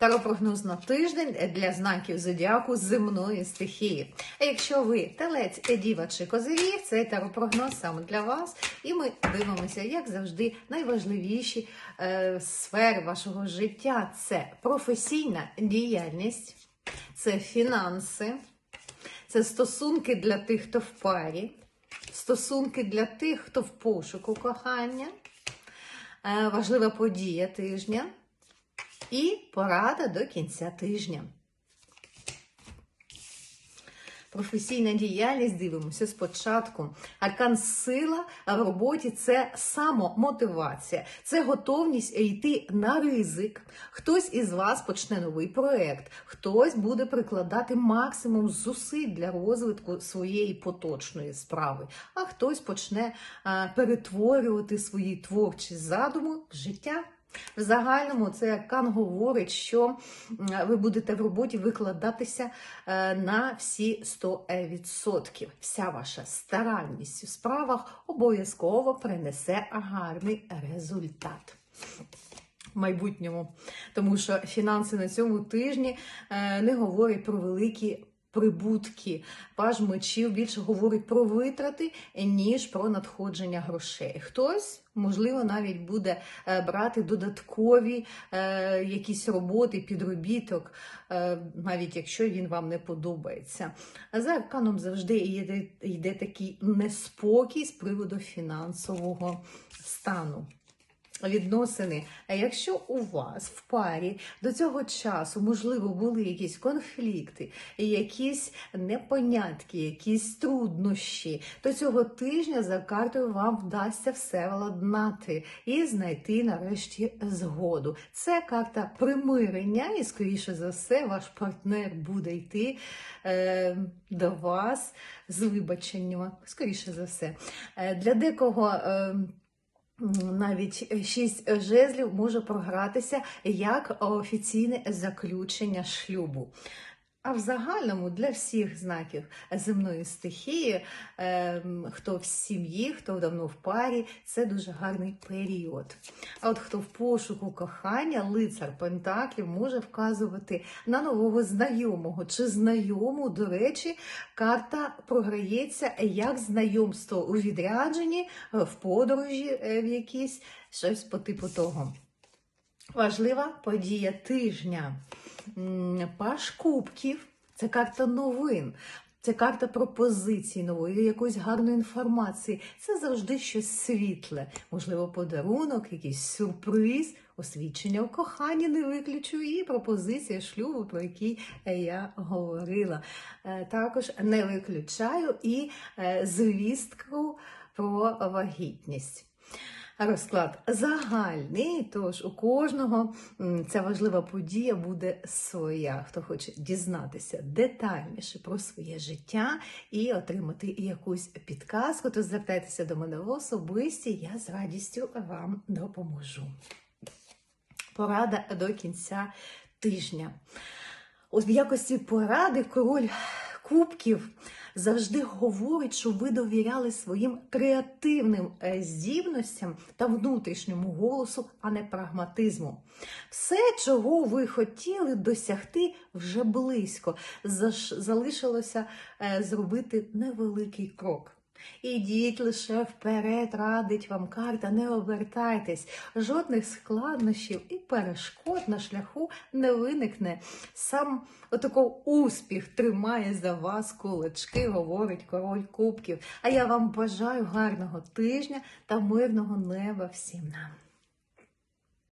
Таропрогноз на тиждень для знаків зодіаку земної стихії. А якщо ви телець, діва чи козиріг, цей таропрогноз саме для вас. І ми дивимося, як завжди, найважливіші е, сфери вашого життя це професійна діяльність, це фінанси, це стосунки для тих, хто в парі, стосунки для тих, хто в пошуку кохання, е, важлива подія тижня і порада до кінця тижня. Професійна діяльність дивимося спочатку. Аркан сила в роботі це самомотивація, це готовність йти на ризик. Хтось із вас почне новий проект, хтось буде прикладати максимум зусиль для розвитку своєї поточної справи, а хтось почне перетворювати свої творчі задуми в життя. В загальному це Кан говорить, що ви будете в роботі викладатися е, на всі 100%. Вся ваша старанність у справах обов'язково принесе гарний результат. Майбутньому, тому що фінанси на цьому тижні е, не говорять про великі прибутки. Паж мечів більше говорить про витрати, ніж про надходження грошей. Хтось, можливо, навіть буде е, брати додаткові е, якісь роботи, підробіток, е, навіть якщо він вам не подобається. За арканом завжди йде, йде такий неспокій з приводу фінансового стану відносини. А якщо у вас в парі до цього часу, можливо, були якісь конфлікти, якісь непонятки, якісь труднощі, то цього тижня за картою вам вдасться все владнати і знайти нарешті згоду. Це карта примирення, і, скоріше за все, ваш партнер буде йти е, до вас з вибаченням, скоріше за все. Е, для декого. Е, навіть шість жезлів може програтися як офіційне заключення шлюбу. А в загальному для всіх знаків земної стихії, ем, хто в сім'ї, хто давно в парі, це дуже гарний період. А от хто в пошуку кохання, лицар Пентаклів може вказувати на нового знайомого чи знайому. До речі, карта програється як знайомство у відрядженні, в подорожі е, в якійсь, щось по типу того. Важлива подія тижня. Паш кубків це карта новин. Це карта пропозицій нової, якоїсь гарної інформації. Це завжди щось світле. Можливо, подарунок, якийсь сюрприз, освідчення в коханні не виключу, і пропозиція шлюбу, про який е, я говорила. Е, Також не виключаю і е, звістку про вагітність. Розклад загальний, тож у кожного ця важлива подія буде своя. Хто хоче дізнатися детальніше про своє життя і отримати якусь підказку, то звертайтеся до мене в особисті, я з радістю вам допоможу. Порада до кінця тижня. В якості поради король кубків завжди говорить, що ви довіряли своїм креативним е, здібностям та внутрішньому голосу, а не прагматизму. Все, чого ви хотіли досягти, вже близько. Залишилося е, зробити невеликий крок. Ідіть лише вперед, радить вам карта, не обертайтесь. Жодних складнощів і перешкод на шляху не виникне. Сам отаков успіх тримає за вас кулачки, говорить король кубків. А я вам бажаю гарного тижня та мирного неба всім нам.